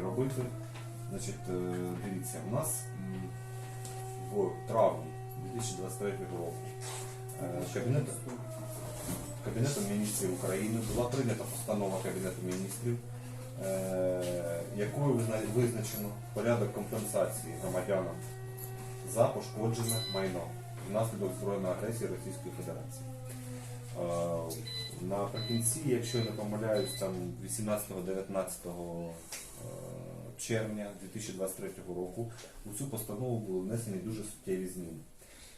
робити. Значить, е, дивіться, у нас в травні 2023 року е, Кабінетом, Кабінетом міністрів України була прийнята постанова Кабінету міністрів, е, якою визначено порядок компенсації громадянам за пошкоджене майно внаслідок збройної агресії Російської Федерації. Наприкінці, якщо я не помиляюсь, там 18-19 е, червня 2023 року у цю постанову були внесені дуже суттєві зміни.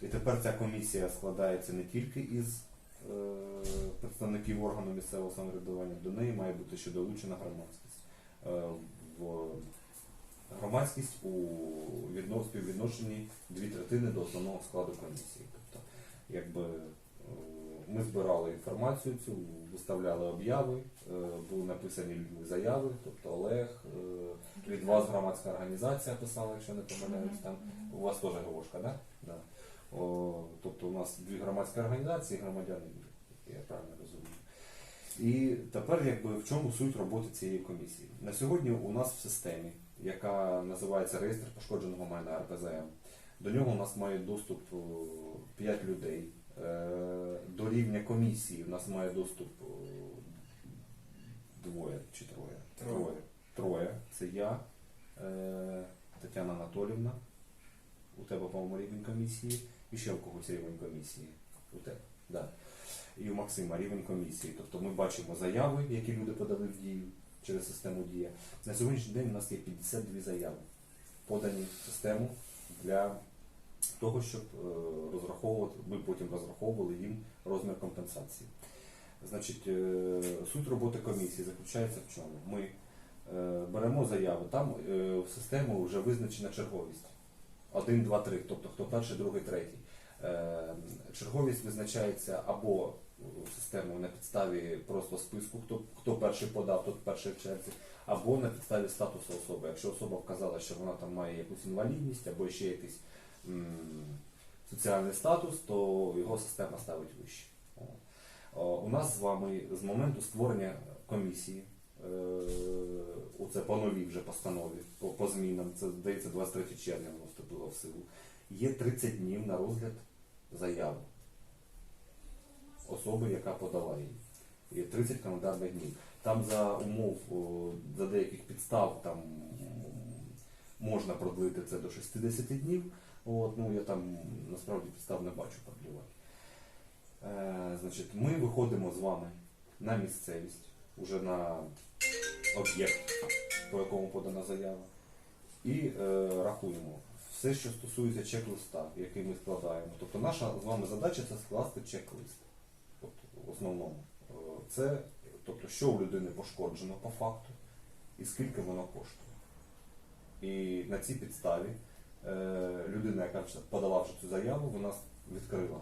І тепер ця комісія складається не тільки із е, представників органу місцевого самоврядування, до неї має бути ще долучена громадськість. Е, в громадськість у відно- співвідношенні дві третини до основного складу комісії. Тобто, якби е, ми збирали інформацію цю, виставляли обяви, е, були написані людьми заяви, тобто Олег, е, від вас громадська організація писала, якщо не помиляюсь, там у вас теж Говошка, да? Да. Тобто у нас дві громадські організації, громадяни, я правильно розумію. І тепер якби в чому суть роботи цієї комісії? На сьогодні у нас в системі, яка називається реєстр пошкодженого майна РПЗМ, до нього у нас має доступ 5 людей. Е, До рівня комісії у нас має доступ двоє чи троє. Троє. Троє. Це я, е, Тетяна Анатолівна. У тебе, по-моєму, рівень комісії. І ще у когось рівень комісії. У тебе. Да. І у Максима рівень комісії. Тобто ми бачимо заяви, які люди подали в дію через систему Дія. На сьогоднішній день у нас є 52 заяви, подані в систему для того, щоб е, розраховувати, ми потім розраховували їм розмір компенсації. Значить, е, суть роботи комісії заключається в чому? Ми е, беремо заяву, там в систему вже визначена черговість. Один, два, три, тобто хто перший, другий, третій. Черговість визначається або в систему на підставі просто списку, хто, хто перший подав, тот перший в черзі, або на підставі статусу особи. Якщо особа вказала, що вона там має якусь інвалідність або ще якийсь соціальний статус, то його система ставить вище. У нас з вами з моменту створення комісії, е, оце по новій вже постанові, по, по змінам, це здається 23 червня воно вступило в силу, є 30 днів на розгляд заяви особи, яка подала її. Є 30 календарних днів. Там за умов, за деяких підстав там можна продлити це до 60 днів. От, ну, я там насправді підстав не бачу. Е, значить, ми виходимо з вами на місцевість, уже на об'єкт, по якому подана заява, і е, рахуємо все, що стосується чек-листа, який ми складаємо. Тобто наша з вами задача це скласти чек-лист. Тобто, в основному. Е, Це, тобто, що у людини пошкоджено по факту і скільки воно коштує. І на цій підставі людина, яка подала вже цю заяву, вона відкрила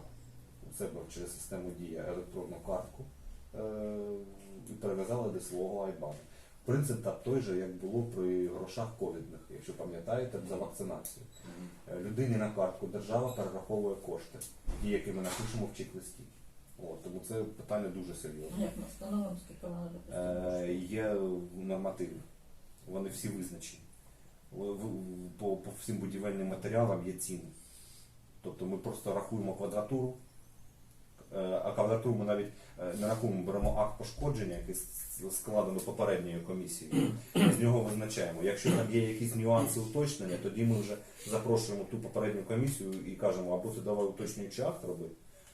у себе через систему Дія електронну картку е, і перев'язала до свого айбану. Принцип так той же, як було при грошах ковідних, якщо пам'ятаєте, за вакцинацію. Е, Людині на картку держава перераховує кошти, ті, які ми напишемо в чек-листі. Тому це питання дуже серйозне. Як ми встановимо, скільки вона Е. Є нормативи, вони всі визначені. В- По, по всім будівельним матеріалам є ціни. Тобто ми просто рахуємо квадратуру, е, а квадратуру ми навіть е, не рахуємо, беремо акт пошкодження, який складено попередньою комісією, з нього визначаємо. Якщо там є якісь нюанси уточнення, тоді ми вже запрошуємо ту попередню комісію і кажемо, або ти давай уточнюючий акт роби,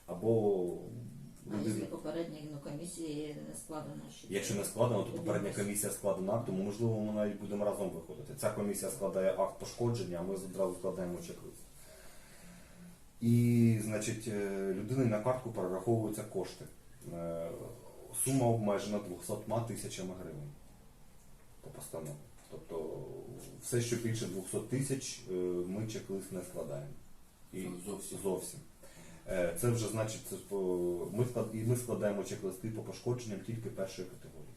або А якщо попередній ну, комісії не складено ще? Якщо не складено, то попередня комісія складена акт, тому можливо ми навіть будемо разом виходити. Ця комісія складає акт пошкодження, а ми одразу складаємо чек-лист. І, значить, е, людині на картку перераховуються кошти. Е, Сума обмежена 200 тисячами гривень по постанові. Тобто все, що більше 200 тисяч, е, ми чек-лист не складаємо. І Зовсім. зовсім. Е, це вже значить, ми ми складаємо чек-листи по пошкодженням тільки першої категорії.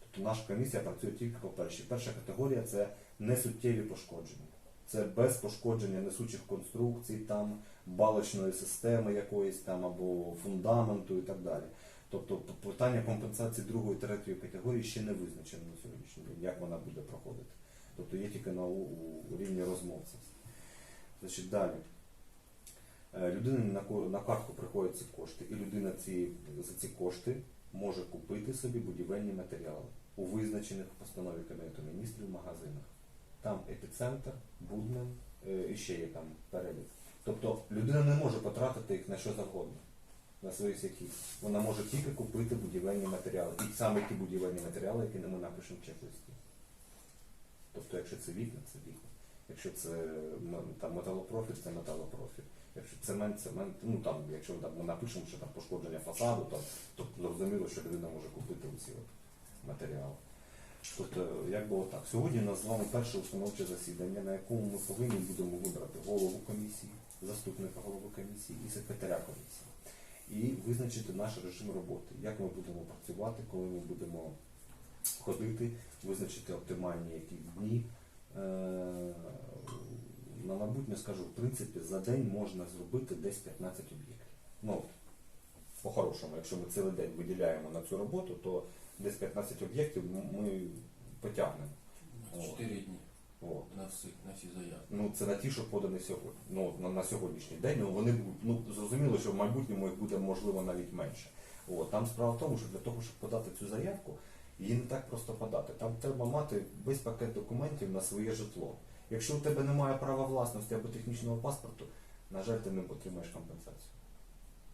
Тобто наша комісія працює тільки по першій. Перша категорія це несуттєві пошкодження. Це без пошкодження несучих конструкцій, там, балочної системи якоїсь там або фундаменту і так далі. Тобто питання компенсації другої третьої категорії ще не визначено на сьогоднішній день, як вона буде проходити. Тобто є тільки на у, у рівні розмовців. Значить, далі. Е, Людині на, картку приходять ці кошти, і людина ці, за ці кошти може купити собі будівельні матеріали у визначених в постанові Кабінету міністрів магазинах. Там епіцентр, Будмен е, і ще є там перелік. Тобто людина не може потратити їх на що завгодно, на свої сякі. Вона може тільки купити будівельні матеріали. І саме ті будівельні матеріали, які ми напишемо в чек-листі. Тобто, якщо це вікна, це вікна. Якщо це там, металопрофіль, це металопрофіль. Якщо цемент, цемент, ну там, якщо там, ми напишемо, що там пошкодження фасаду, там, то зрозуміло, що людина може купити усі матеріали. Тобто, як було так. Сьогодні у нас з вами перше установче засідання, на якому ми повинні будемо вибрати голову комісії, заступника голови комісії і секретаря комісії. І визначити наш режим роботи, як ми будемо працювати, коли ми будемо ходити, визначити оптимальні які дні. Е, На майбутнє скажу, в принципі, за день можна зробити десь 15 об'єктів. Ну, по-хорошому, якщо ми цілий день виділяємо на цю роботу, то десь 15 об'єктів ми потягнемо. Чотири дні От. на всі, на всі заяви. Ну, це на ті, що подані сьогодні. Ну, на, на сьогоднішній день. Ну, вони будуть- ну, зрозуміло, що в майбутньому їх буде можливо навіть менше. От. Там справа в тому, що для того, щоб подати цю заявку, її не так просто подати. Там треба мати весь пакет документів на своє житло. Якщо у тебе немає права власності або технічного паспорту, на жаль, ти не отримаєш компенсацію.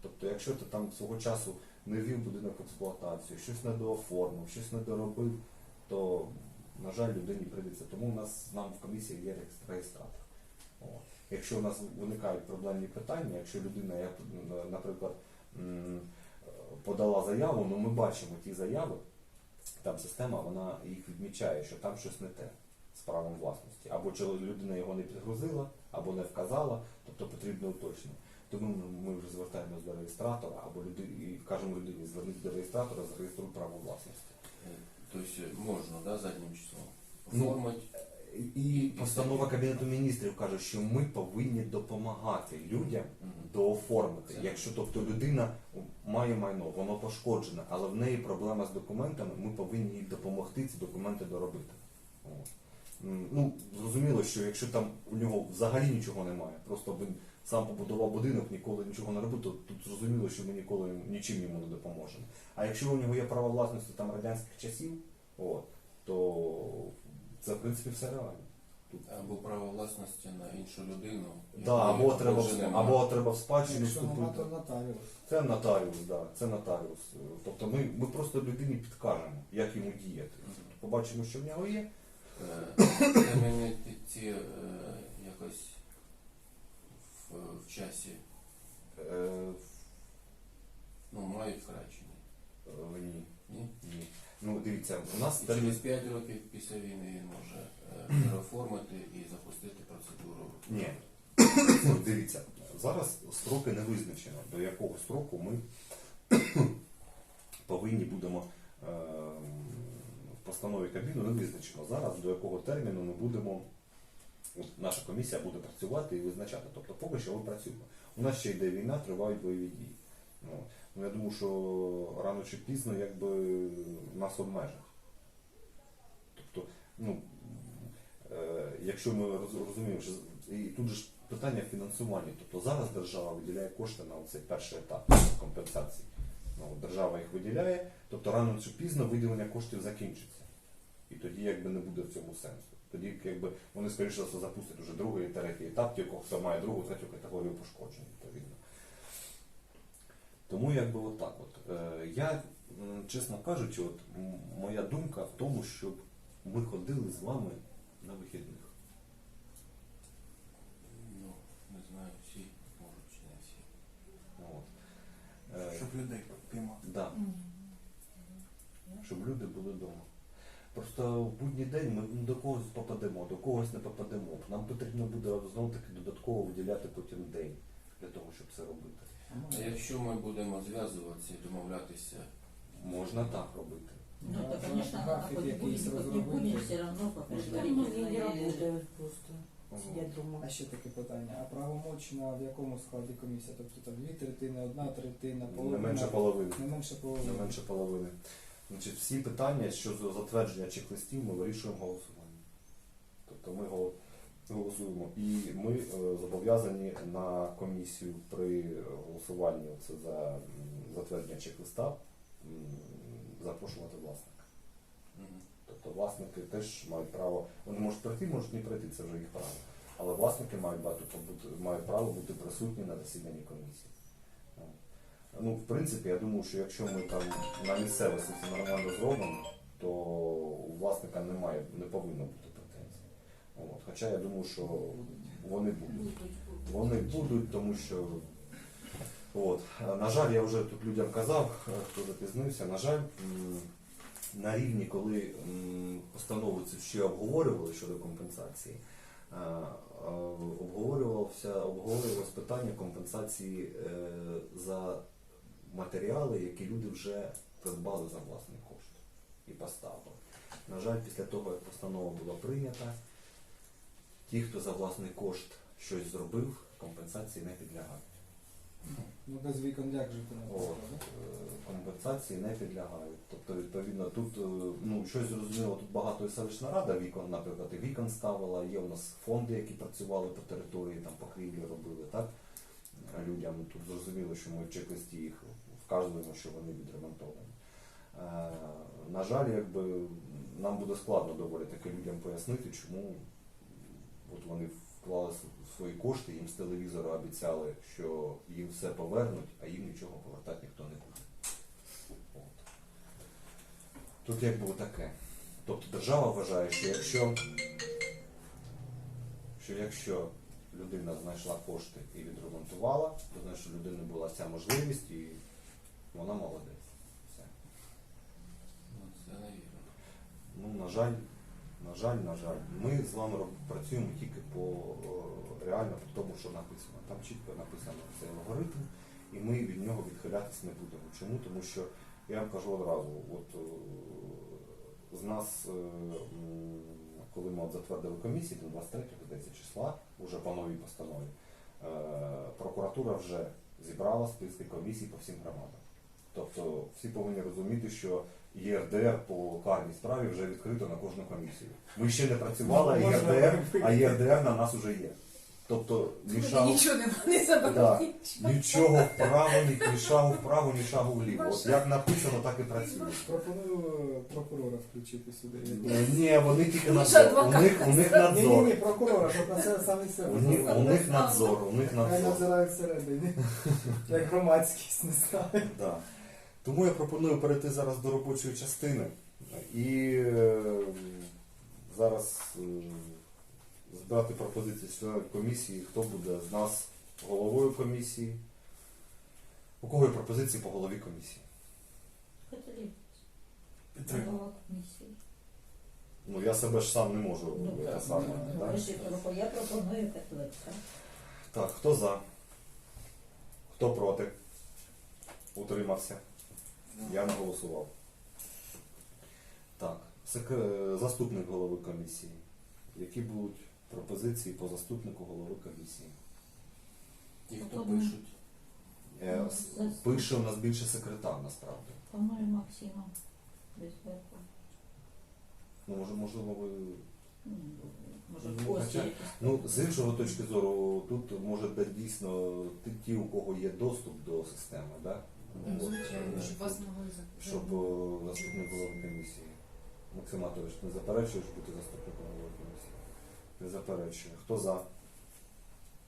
Тобто, якщо ти там свого часу не ввів будинок в експлуатацію, щось недооформив, щось не доробив, то, на жаль, людині прийдеться. Тому у нас нам в комісії є реєстратор. Якщо у нас виникають проблемні питання, якщо людина, як, наприклад, подала заяву, ну ми бачимо ті заяви, там система вона їх відмічає, що там щось не те з правом власності. Або людина його не підгрузила, або не вказала, тобто потрібно уточнення. Тому ми- вже звертаємося до реєстратора, або люди, і кажемо людині, зверніть до реєстратора, зареєструй право власності. Тобто можна да, заднім числом Ну. І постанова Кабінету міністрів каже, що ми повинні допомагати людям дооформити. Якщо тобто людина має майно, воно пошкоджене, але в неї проблема з документами, ми повинні їй допомогти ці документи доробити. Ну, зрозуміло, що якщо там у нього взагалі нічого немає, просто він сам побудував будинок, ніколи нічого не робив, то тут зрозуміло, що ми ніколи нічим йому не допоможемо. А якщо у нього є право власності там радянських часів, от, то це в принципі все реально. Або право власності на іншу людину. Да, або треба, або треба в спадщину вступити. нотаріус. Це нотаріус, да, це нотаріус. Тобто ми, ми просто людині підкажемо, як йому діяти. Побачимо, що в нього є. Е, Терміни ті- е, якось в, в часі Е, ну, мають вкрачені. е, ні, Ні? ні. Ну, дивіться, у нас І через 5 років після війни він може е, переоформити і запустити процедуру. Ні. От дивіться, зараз строки не визначено, до якого строку ми повинні будемо е, постанові Кабміну не визначено зараз, до якого терміну ми будемо, наша комісія буде працювати і визначати. Тобто поки що ми працюємо. У нас ще йде війна, тривають бойові дії. Ну, ну, я думаю, що рано чи пізно якби нас обмежать. Тобто, ну, е, якщо ми розуміємо, що і тут же питання фінансування. Тобто зараз держава виділяє кошти на цей перший етап компенсації. Ну, держава їх виділяє, тобто рано чи пізно виділення коштів закінчиться. І тоді якби не буде в цьому сенсу. Тоді якби вони скоріше за все запустять вже другий і третій етап, ті, хто має другу, третю категорію пошкоджень, відповідно. Тому якби отак от. Е, я, чесно кажучи, от моя думка в тому, щоб ми ходили з вами на вихідних. Ну, не знаю, всі можуть чи не всі. От. Е, Щоб людей піймати. да, щоб люди були вдома. Просто в будній день ми ну, до когось попадемо, до когось не попадемо. Нам потрібно буде знову таки додатково виділяти потім день для того, щоб це робити. А якщо ми будемо зв'язуватися і домовлятися, Можна так робити. Ну, то, конечно, надо хоть якийсь хоть не розробити. все равно по Там не работают просто. Сидять дома. А ще таке питання. А правомочна в якому складі комісія? Тобто там дві третини, одна третина, Не половина? менше половини. Не менше половини. Не менше половини. Значить, всі питання щодо затвердження чек-листів ми вирішуємо голосуванням. Тобто ми, Голосуємо. І ми е, зобов'язані на комісію при голосуванні це за затвердження чек-листа запрошувати власника. Тобто власники теж мають право, вони можуть прийти, можуть не прийти, це вже їх право. Але власники мають, бути, мають право бути присутні на засіданні комісії. Ну, в принципі, я думаю, що якщо ми там на місцевості це нормально зробимо, то у власника немає, не повинно бути претензій. От. Хоча я думаю, що вони будуть. Вони будуть, тому що. От. На жаль, я вже тут людям казав, хто запізнився, на жаль, на рівні, коли м, постанови ще обговорювали щодо компенсації, обговорювався, обговорювалось питання компенсації е, за матеріали, які люди вже придбали за власний кошт і поставили. На жаль, після того, як постанова була прийнята, ті, хто за власний кошт щось зробив, компенсації не підлягають. Ну без вікон як жити на От, е, компенсації не підлягають. Тобто, відповідно, тут е, ну, щось зрозуміло, тут багато і селищна рада вікон, наприклад, і вікон ставила, є у нас фонди, які працювали по території, там покрівлі робили, так? Е, Людям тут зрозуміло, що ми в чек-листі їх вказуємо, що вони відремонтовані. Е, На жаль, якби нам буде складно доволі таки людям пояснити, чому от вони вклали свої кошти, їм з телевізора обіцяли, що їм все повернуть, а їм нічого повертати ніхто не буде. От. Тут якби таке. Тобто держава вважає, що якщо, що якщо людина знайшла кошти і відремонтувала, то значить, що в людини була ця можливість і вона молодець. Все. Ну, це. Ну, на жаль, на жаль, на жаль, ми з вами працюємо тільки по е, реально по тому, що написано. Там чітко написано цей алгоритм, і ми від нього відхилятись не будемо. Чому? Тому що я вам кажу одразу, от е, з нас, е, м, коли ми от затвердили комісію, до 23 здається, числа, уже по новій постанові, е, прокуратура вже зібрала списки комісій по всім громадам. Тобто всі повинні розуміти, що ЄРДР по карній справі вже відкрито на кожну комісію. Ми ще не працювали, а Ну, ЄРДР, а ЄРДР на нас вже є. Тобто ні шагу, Нічого не вони забрали. Да. нічого вправо, ні, ні шагу вправо, ні шагу вліво. От як написано, так і працює. Пропоную е, прокурора включити сюди. Е, Ні, вони тільки надзор. У них, у них Ні, ні, ні, прокурора, щоб на це самі У себе. них, у них надзор, у них Хай надзор. надзирають всередині. Як громадськість, не знаю. Да. Тому я пропоную перейти зараз до робочої частини. І е, зараз е, збирати пропозиції членів комісії, хто буде з нас головою комісії. У кого є пропозиції по голові комісії? Голова комісії. Ну я себе ж сам не можу Ну, те так, саме. ну, да? ви ж пропо- Я пропоную Петлицька. Так, хто за? Хто проти? Утримався. Я не голосував. Так, сек- заступник голови комісії. Які будуть пропозиції по заступнику голови комісії? Ті, хто Пропоную. пишуть, Е, Ну, с- Пише у нас більше секретар насправді. По-моєму, Максима. Безпеку. Ну, може, можливо, ви. Ну, Може, Ну, хоча-. Ну, з іншого точки зору, тут може бути дійсно ті- ті, у кого є доступ до системи, да? Ну, От, звичайно, е, щоб вас могли за- щоб е, заступник голови комісії. Максим Атович, не заперечуєш бути заступником голови комісії? Не заперечує. Хто за?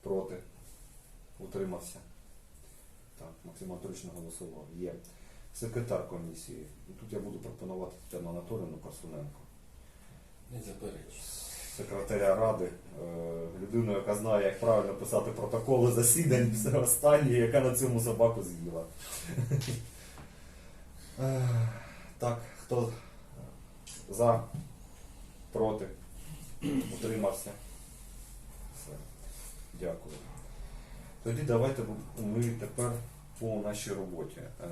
Проти? Утримався? Так, Максим Анатолійович голосував. Є. Секретар комісії. І Тут я буду пропонувати Тетяну Анатолійовну Корсуненко. не заперечують. Секретаря ради, е, людину, яка знає, як правильно писати протоколи засідань, все останнє, яка на цьому собаку з'їла. Е, Так, хто за, проти, утримався. Все. Дякую. Тоді давайте ми тепер по нашій роботі. Е,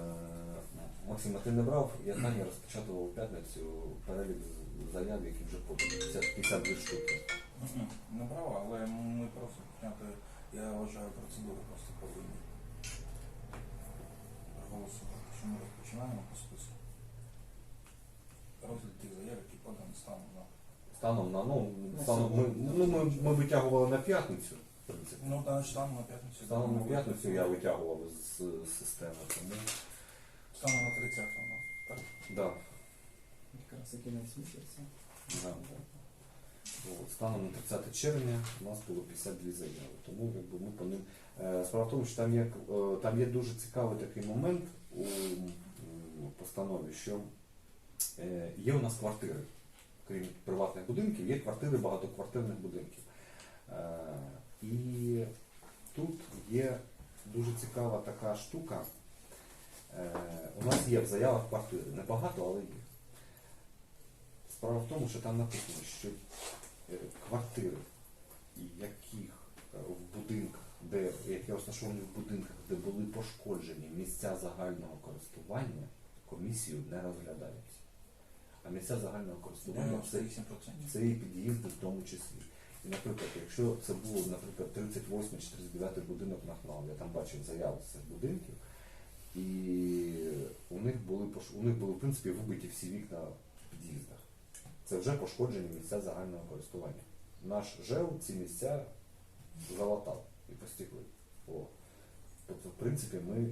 Максима, ти не брав, я Таня розпечатував п'ятницю перелік заяв, які вже подані. 52 штуки. Не право, але ми просто прийняти, я вважаю, процедуру просто повинні проголосувати, що ми розпочинаємо по списку. Розгляд тих заяв, які подані станом на станом на ну, станом, ми, ну, ми, ми витягували на п'ятницю, в принципі. Ну, там станом на п'ятницю. Станом на п'ятницю я витягував з, з системи, тому Станом на 30 у нас. Так. да, Якраз і кінець місяця. да. От, станом на 30 червня у нас було 52 заяви. Тому якби, ми по ним. Е, Справа в тому, що там є, е, там є дуже цікавий такий момент у м, постанові, що е, є у нас квартири. Крім приватних будинків, є квартири багатоквартирних будинків. Е, І тут є дуже цікава така штука. Е, У нас є в заявах квартири. Небагато, але є. Справа в тому, що там написано, що е, квартири, яких в будинках, де, які розташовані в будинках, де були пошкоджені місця загального користування, комісією не розглядаються. А місця загального користування це 98%. це і під'їзди в тому числі. І, наприклад, якщо це було, наприклад, 38 чи 39 будинок на ХНАУ, я там бачив заяву з цих будинків, і у них були у них були, в принципі, вибиті всі вікна в під'їздах. Це вже пошкоджені місця загального користування. Наш ЖЕУ ці місця залатав і постікли. Тобто, в принципі, ми е,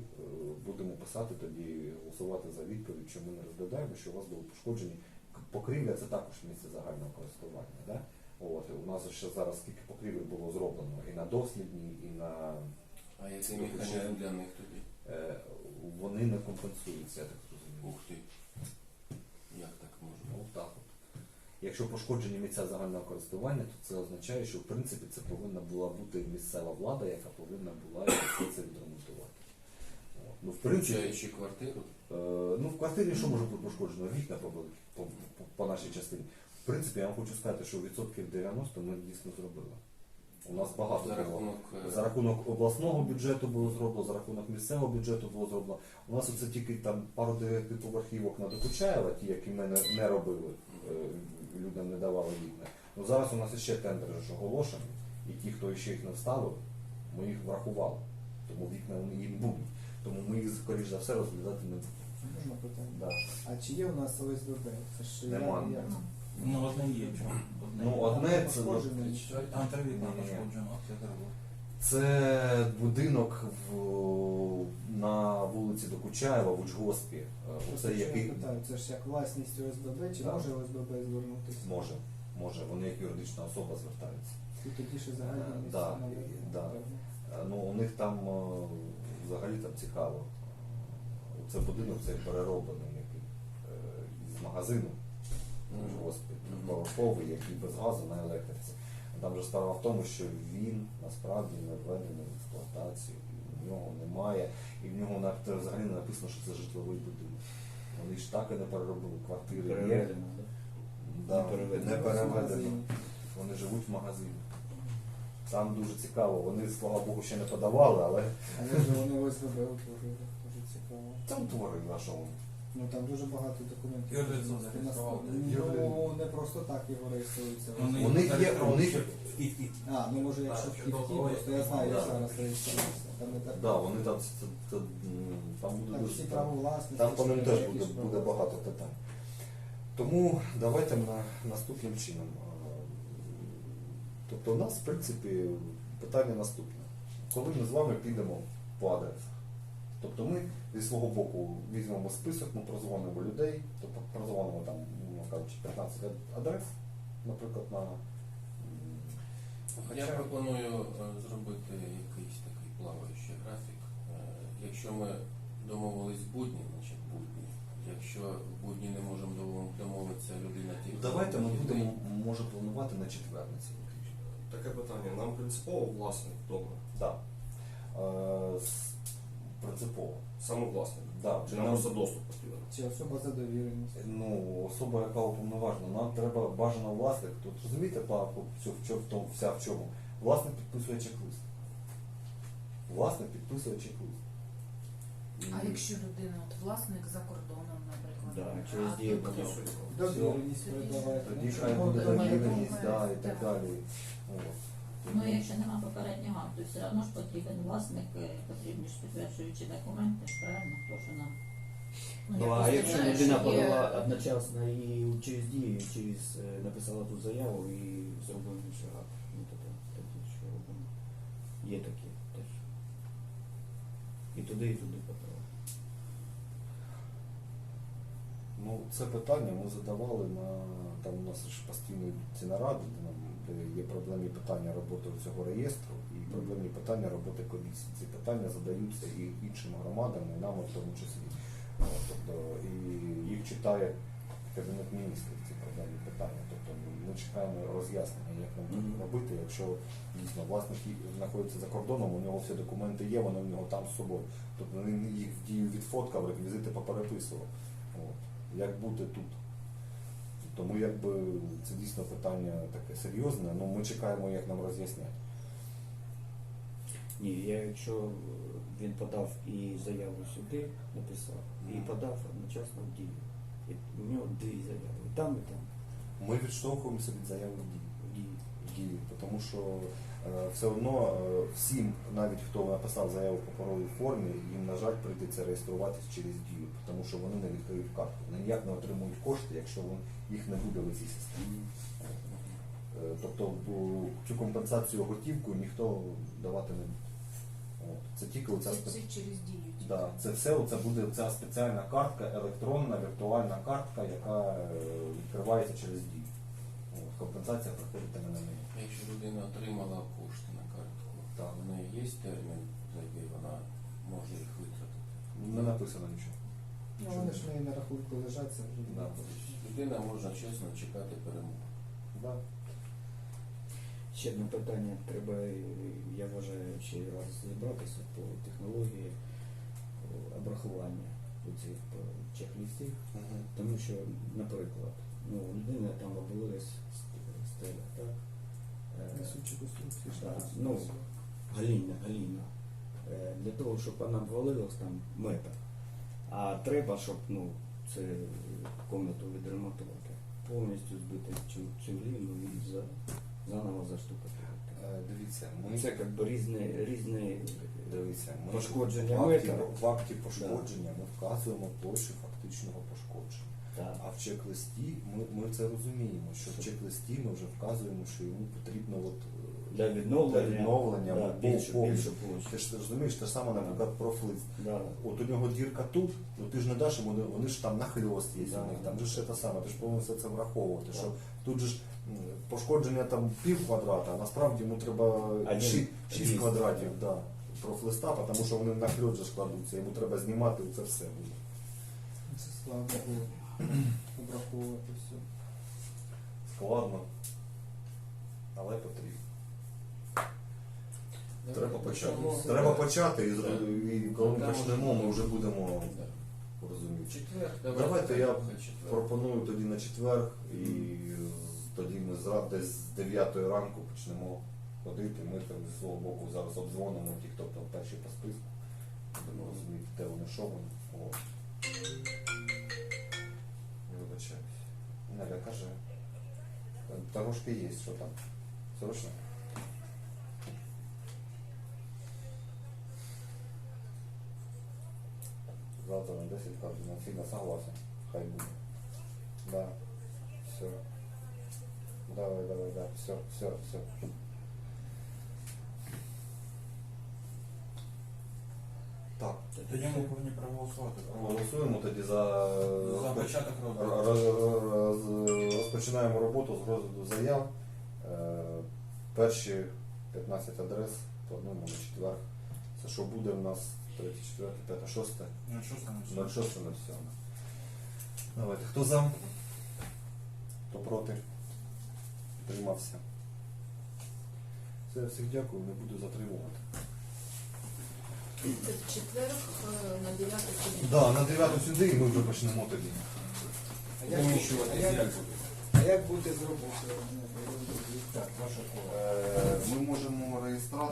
будемо писати тоді, голосувати за відповідь, що ми не розглядаємо, що у вас були пошкоджені. Покрівля це також місце загального користування. Да? От, у нас ще зараз скільки покрівель було зроблено і на дослідній, і на А який механізм для них тоді? е, вони не компенсуються, я так розумію. Ух ти. Як так можна? Ну так от. Якщо пошкоджені місця загального користування, то це означає, що в принципі це повинна була бути місцева влада, яка повинна була це відремонтувати. Ну, в принципі, квартиру? Е, ну, в квартирі що може бути пошкоджено? Вікна по, по, по, по нашій частині. В принципі, я вам хочу сказати, що відсотків 90 ми дійсно зробили. У нас багато За рахунок е, За рахунок обласного бюджету було зроблено, за рахунок місцевого бюджету було зроблено. У нас оце тільки там пару дев'ятиповерхівок на Докучаєва, ті, які ми не, не робили, е, людям не давали вікна. Ну зараз у нас ще тендери ж оголошені, і ті, хто ще їх не вставив, ми їх врахували. Тому вікна вони їм будуть. Тому ми їх, скоріш за все, розглядати не будемо. Можна питання? Да. А чи є у нас ОСББ? Це ж я- Нема. я- Ну, одне є. чому? Одне Ну, одне це Пошкоджене. А, три вікна Ні-ні-ні. пошкоджено, от я зробив. Це будинок в, на вулиці Докучаєва в Учгоспі. Е, Це який питаю, це ж як власність ОСББ, чи Так. може ОСББ звернутися? може, може, вони як юридична особа звертаються. І тоді ще загальні Е, місця да, да. Е, Ну, у них там е, взагалі там цікаво. Це будинок цей перероблений який, е, з магазину в Мгм. Учгоспі, Мгм. поверховий, який без газу на електриці. Там же справа в тому, що він насправді не введений в експлуатацію, і в нього немає, і в нього на- взагалі не написано, що це житловий будинок. Вони ж так і не переробили квартири. Переведено, да? да, Не переведено. не переведено. Вони живуть в магазині. Там дуже цікаво. Вони, слава Богу, ще не подавали, але А як же вони ОСББ утворили? Дуже цікаво. там твори нашого. Ну там дуже багато документів. Юрлицо зареєстрував. Ну не просто так його реєструється. Вони У них є- у них- в Києві. А, ну може якщо в просто я знаю, як зараз реєструється. Там не так. Да, вони там, це, це, м, там буде Там всі там, право власності. там по ним чи теж якісь буде, права буде багато питань. Тому давайте на, наступним чином. Е, Тобто у нас, в принципі, питання наступне. Коли ми з вами підемо по адресах? Тобто ми зі свого боку візьмемо список, ми прозвонимо людей, тобто прозвонимо там, ну, кажучи, 15 адрес, наприклад, на м, Я пропоную е, зробити якийсь такий плаваючий графік. Е, Якщо ми домовились в будні, значить будні. Якщо в будні не можемо домовитися, людина тільки. Давайте ми будемо, може, планувати на четвер на цілий тиждень. Таке питання. Нам принципово власник вдома. Так. Е, с- принципово. Саме власник. Да. Чи нам Нам- просто доступ потрібен? Чи особа за довіреністю. Ну, особа, яка уповноважена, нам треба бажано власник. Тут розумієте, папу, що, що в тому, вся в чому? Власник підписує чек-лист. Власник підписує чек-лист. А якщо людина, от власник за кордоном, наприклад, Да, через дію хто? Довіреність Тоді- передавати. Тоді Ну, хай буде буде довіреність, да, і так далі. От. Ну, якщо нема попереднього акту, все одно ж потрібен власник, е, потрібні ж підтверджуючі документи, правильно, то що нам Ну я а якщо людина подала одночасно і через дію, через е, написала ту заяву і зробила інший акт, ну то так, тоді що робимо? Є такі теж. І туди, і туди подала. Ну, це питання ми задавали на там у нас ж постійно ці наради, де, є проблемні питання роботи цього реєстру і проблемні питання роботи комісії. Ці питання задаються і іншим громадам, і нам в тому числі. Тобто, і їх читає Кабінет міністрів ці проблемні питання. Тобто ми чекаємо роз'яснення, як нам Мгм. це робити, якщо дійсно власник знаходиться за кордоном, у нього всі документи є, вони в нього там з собою. Тобто він їх дію відфоткав, реквізити попереписував. От. Як бути тут? Тому якби це дійсно питання таке серйозне, ну ми чекаємо, як нам роз'яснять. Ні, я якщо він подав і заяву сюди, написав, і подав одночасно в дію. І у нього дві заяви, і там, і там, Ми відштовхуємося від заяви в дії. тому що все одно е, всім, навіть хто написав заяву в паперовій формі, їм, на жаль, прийдеться реєструватись через дію, тому що вони не відкриють картку. Вони ніяк не отримують кошти, якщо їх не буде в цій системі. Е, Тобто цю компенсацію готівку ніхто давати не буде. Це тільки оця Це, це через дію. Да, це все це буде ця спеціальна картка, електронна віртуальна картка, яка е, відкривається через дію. Компенсація приходитиме на неї. Якщо людина отримала кошти на картку, Так. в неї є термін, за який вона може їх витратити. Не написано нічого. Ну вони ж в неї на рахунку лежать, це вже Да. Людина може чесно чекати перемоги. Да. Ще одне питання, треба, я вважаю, ще раз зібратися по технології обрахування цих чек-лістів. Тому що, наприклад, ну, у людини там обвалилась ст- стеля, так? Е, несучі конструкції. Так, ну. Гаління, гаління. Е, Для того, щоб вона обвалилась там метр. А треба, щоб ну, це комнату відремонтувати. Повністю збити цю, цю лінію і за, заново заштукатувати. Е, Дивіться, ми Це як би різне, різне дивіться, ми пошкодження в акті, метра. в акті пошкодження ми вказуємо площу фактичного пошкодження. Так. А в чек-листі ми, ми це розуміємо, що в чек-листі ми вже вказуємо, що йому потрібно от, е, Для відновлення, для відновлення да, або більше, повністю. більше площі. Ти ж розумієш, те ж саме, наприклад, профлист. Да. От у нього дірка тут, ну ти ж не даш йому, вони ж там нахльост є Да. у них, там же ж те саме, ти ж повинен все це враховувати. Так. Що тут же ж пошкодження там пів квадрата, а насправді йому треба Один. 6, Двісті. квадратів да, профлиста, тому що вони нахльот же ж кладуться, йому треба знімати це все буде. Це складно було обраховувати все. Складно, але потрібно. Треба почати. Треба почати і, зро- і коли ми почнемо, ми вже будемо розуміти. Четвер, Давайте я. Пропоную тоді на четвер, і тоді ми зра- десь з 9 ранку почнемо ходити. Ми там зі свого боку зараз обдзвонимо ті, хто там перші по списку. Будемо розуміти, де вони, що вони. Вибачаюсь. Неля каже. Трошки є, що там. Срочно? Завтра на 10 координаційно согласен. Хай буде. Да. Все. Давай, давай, да. Все, все, все. Так. Тоді ми повинні проголосувати. Голосуємо тоді за, За початок роботи. Роз- роз- Розпочинаємо роботу з розгляду заяв. Е, Перші 15 адрес плануємо на четвер. Це що буде в нас 3, 4, 5, 6? Ну що саме? 06 на 7. Давайте. Хто за? Хто проти? Тримався. Все, всіх дякую, не буду затримувати. Це в четвер е, на 9 сюди. Да, на 9 сюди і ми вже почнемо тоді. А як, а як, а як буде з роботою? Так, ваша кола. Е, Ми можемо реєстрацію.